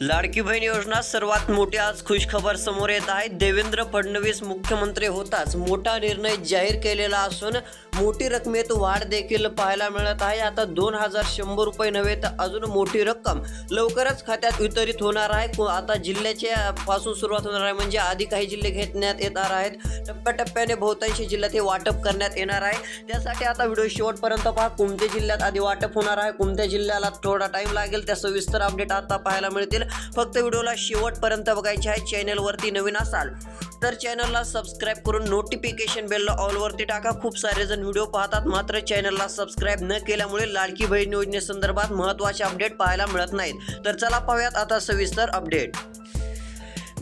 लाडकी बहीण योजना सर्वात मोठी आज खुश खबर समोर येत आहे. देवेंद्र फडणवीस मुख्यमंत्री होताच. मोठा निर्णय जाहीर केलेला असून मोठी रकमेत वाढ देखील पाहायला मिळत आहे. आता दोन हजार शंभर रुपये नव्हे तर अजून मोठी रक्कम लवकरच खात्यात वितरित होणार आहे. आता जिल्ह्याच्या पासून सुरुवात होणार आहे म्हणजे आधी काही जिल्हे घेण्यात येणार आहेत. टप्प्याटप्प्याने बहुतांशी जिल्ह्यात हे वाटप करण्यात येणार आहे. त्यासाठी आता व्हिडिओ शेवटपर्यंत पहा. कोणत्या जिल्ह्यात आधी वाटप होणार आहे कोणत्या जिल्ह्याला थोडा टाइम लागेल त्या सविस्तर अपडेट आता पाहायला मिळतील. फक्त व्हिडिओला शेवटपर्यंत बघायचे आहे चॅनलवरती नवीन असाल तर चॅनलला सबस्क्राईब करून नोटिफिकेशन बेलला ऑलवरती टाका. खूप सारे जण व्हिडिओ पाहतात मात्र चॅनलला सबस्क्राईब न केल्यामुळे लाडकी बहीण योजनेसंदर्भात महत्त्वाचे अपडेट पाहायला मिळत नाहीत. तर चला पाहूयात आता सविस्तर अपडेट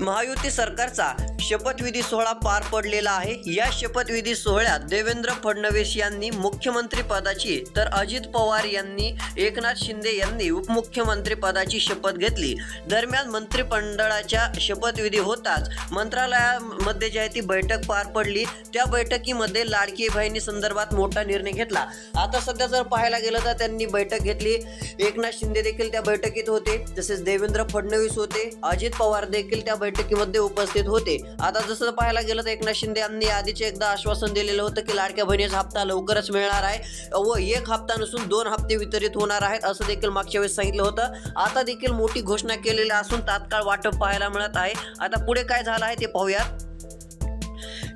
महायुती सरकारचा शपथविधी सोहळा पार पडलेला आहे. या शपथविधी सोहळ्यात देवेंद्र फडणवीस यांनी मुख्यमंत्री पदाची तर अजित पवार यांनी एकनाथ शिंदे यांनी उपमुख्यमंत्री पदाची शपथ घेतली. दरम्यान मंत्रिमंडळाच्या शपथविधी होताच मंत्रालयामध्ये जी आहे ती बैठक पार पडली. त्या बैठकीमध्ये लाडकी बहिणी संदर्भात मोठा निर्णय घेतला. आता सध्या जर पाहायला गेलं तर त्यांनी बैठक घेतली. एकनाथ शिंदे देखील त्या बैठकीत होते. तसेच देवेंद्र फडणवीस होते. अजित पवार देखील त्या बैठकीमध्ये उपस्थित होते. आता जसं पाहायला गेलं तर एकनाथ शिंदे यांनी आधीच एकदा आश्वासन दिलेलं होतं की लाडक्या बहिणीचा हप्ता लवकरच मिळणार आहे व एक हप्ता नसून दोन हप्ते वितरित होणार आहेत असं देखील मागच्या वेळेस सांगितलं होतं. आता देखील मोठी घोषणा केलेली असून तात्काळ वाटप पाहायला मिळत आहे. आता पुढे काय झालं आहे ते पाहूयात.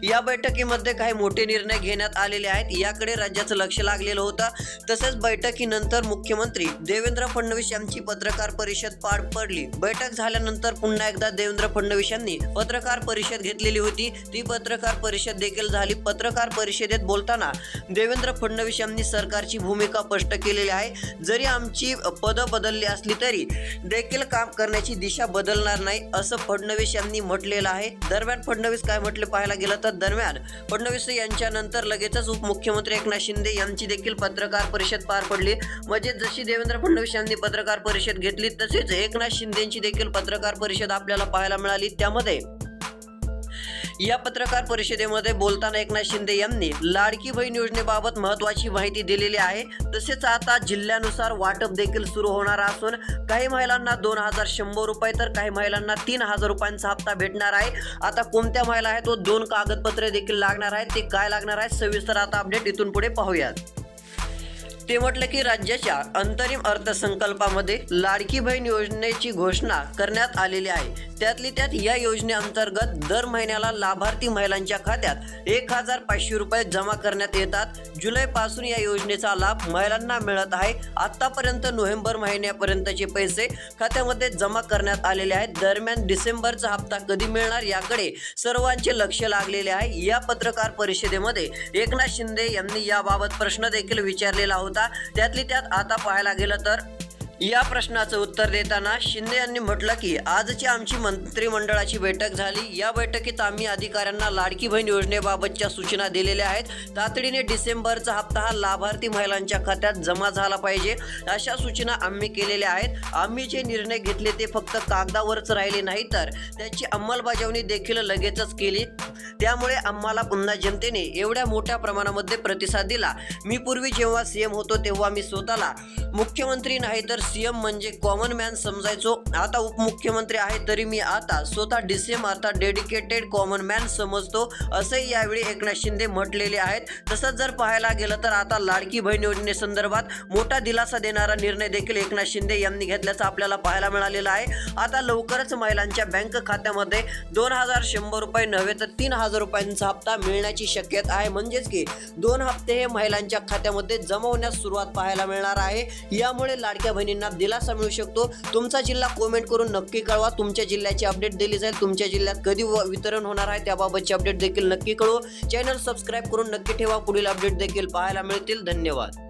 या बैठकीमध्ये काही मोठे निर्णय घेण्यात आलेले आहेत. याकडे राज्याचं लक्ष लागलेलं होतं. तसेच बैठकीनंतर मुख्यमंत्री देवेंद्र फडणवीस यांची पत्रकार परिषद पार पडली. बैठक झाल्यानंतर पुन्हा एकदा देवेंद्र फडणवीस यांनी पत्रकार परिषद घेतलेली होती. ती पत्रकार परिषद देखील झाली. पत्रकार परिषदेत बोलताना देवेंद्र फडणवीस यांनी सरकारची भूमिका स्पष्ट केलेली आहे. जरी आमची पदं बदलली असली तरी देखील काम करण्याची दिशा बदलणार नाही असं फडणवीस यांनी म्हटलेलं आहे. दरम्यान फडणवीस काय म्हटले पाहायला गेलं तर दरम्यान फडणवीस यांच्यानंतर लगेचच उपमुख्यमंत्री एकनाथ शिंदे यांची देखील पत्रकार परिषद पार पडली. म्हणजे जशी देवेंद्र फडणवीस यांनी पत्रकार परिषद घेतली तसेच एकनाथ शिंदेची देखील पत्रकार परिषद आपल्याला पाहायला मिळाली. त्यामध्ये या पत्रकार परिषदेमध्ये बोलताना एकनाथ शिंदे यांनी लाडकी बहीण योजनेबाबत महत्वाची माहिती दिलेली आहे. तसेच आता जिल्ह्यानुसार वाटप देखील सुरू होणार असून काही महिलांना दोन हजार शंभर रुपये तर काही महिलांना तीन हजार रुपयांचा हप्ता भेटणार आहे. आता कोणत्या महिला आहेत व दोन कागदपत्रे देखील लागणार आहेत ते काय लागणार आहेत सविस्तर आता अपडेट इथून पुढे पाहूयात. ते म्हटलं की राज्याच्या अंतरिम अर्थसंकल्पामध्ये लाडकी बहीण योजनेची घोषणा करण्यात आलेली आहे. त्यातली त्यात या योजनेअंतर्गत दर महिन्याला लाभार्थी महिलांच्या खात्यात एक हजार पाचशे रुपये जमा करण्यात येतात. जुलैपासून या योजनेचा लाभ महिलांना मिळत आहे. आतापर्यंत नोव्हेंबर महिन्यापर्यंतचे पैसे खात्यामध्ये जमा करण्यात आलेले आहेत. दरम्यान डिसेंबरचा हप्ता कधी मिळणार याकडे सर्वांचे लक्ष लागलेले आहे. या पत्रकार परिषदेमध्ये एकनाथ शिंदे यांनी याबाबत प्रश्न देखील विचारलेला होता. त्यातली त्यात आता पाहायला गेलं तर या प्रश्नाचं उत्तर देताना शिंदे यांनी म्हटलं की आजची आमची मंत्रिमंडळाची बैठक झाली. या बैठकीत आम्ही अधिकाऱ्यांना लाडकी बहीण योजनेबाबतच्या सूचना दिलेल्या आहेत. तातडीने डिसेंबरचा हप्ता हा लाभार्थी महिलांच्या खात्यात जमा झाला पाहिजे. अशा सूचना आम्ही केलेल्या आहेत. आम्ही जे निर्णय घेतले ते फक्त कागदावरच राहिले नाही तर त्याची अंमलबजावणी देखील लगेचच केली. त्यामुळे आम्हाला पुन्हा जनतेने एवढ्या मोठ्या प्रमाणामध्ये प्रतिसाद दिला. मी पूर्वी जेव्हा सीएम होतो तेव्हा मी स्वतःला मुख्यमंत्री नाही तर सीएम म्हणजे कॉमन मॅन समजायचो. आता उपमुख्यमंत्री आहे तरी मी आता स्वतः डीसीएम अर्थात डेडिकेटेड कॉमन मॅन समजतो. असंही यावेळी एकनाथ शिंदे म्हटलेले आहेत. तसंच जर पाहायला गेलं तर आता लाडकी बहीण योजनेसंदर्भात मोठा दिलासा देणारा निर्णय देखील एकनाथ शिंदे यांनी घेतल्याचं आपल्याला पाहायला मिळालेलं आहे. आता लवकरच महिलांच्या बँक खात्यामध्ये दोन हजार शंभर रुपये नव्हे तर तीन हजार रुपयांचा हप्ता मिळण्याची शक्यता आहे. म्हणजेच की दोन हप्ते हे महिलांच्या खात्यामध्ये जमवण्यास सुरुवात पाहायला मिळणार आहे. यामुळे लाडक्या बहिणी बहिणींना दिलासा मिळू शकतो. तुमचा जिल्हा कमेंट करून नक्की कळवा. तुमच्या जिल्ह्याची अपडेट दिली जाईल. तुमच्या जिल्ह्यात कधी व- वितरण होणार आहे त्याबाबतची अपडेट देखील नक्की कळवा. चॅनल सबस्क्राईब करून नक्की ठेवा. पुढील अपडेट देखील पाहायला मिळतील. धन्यवाद.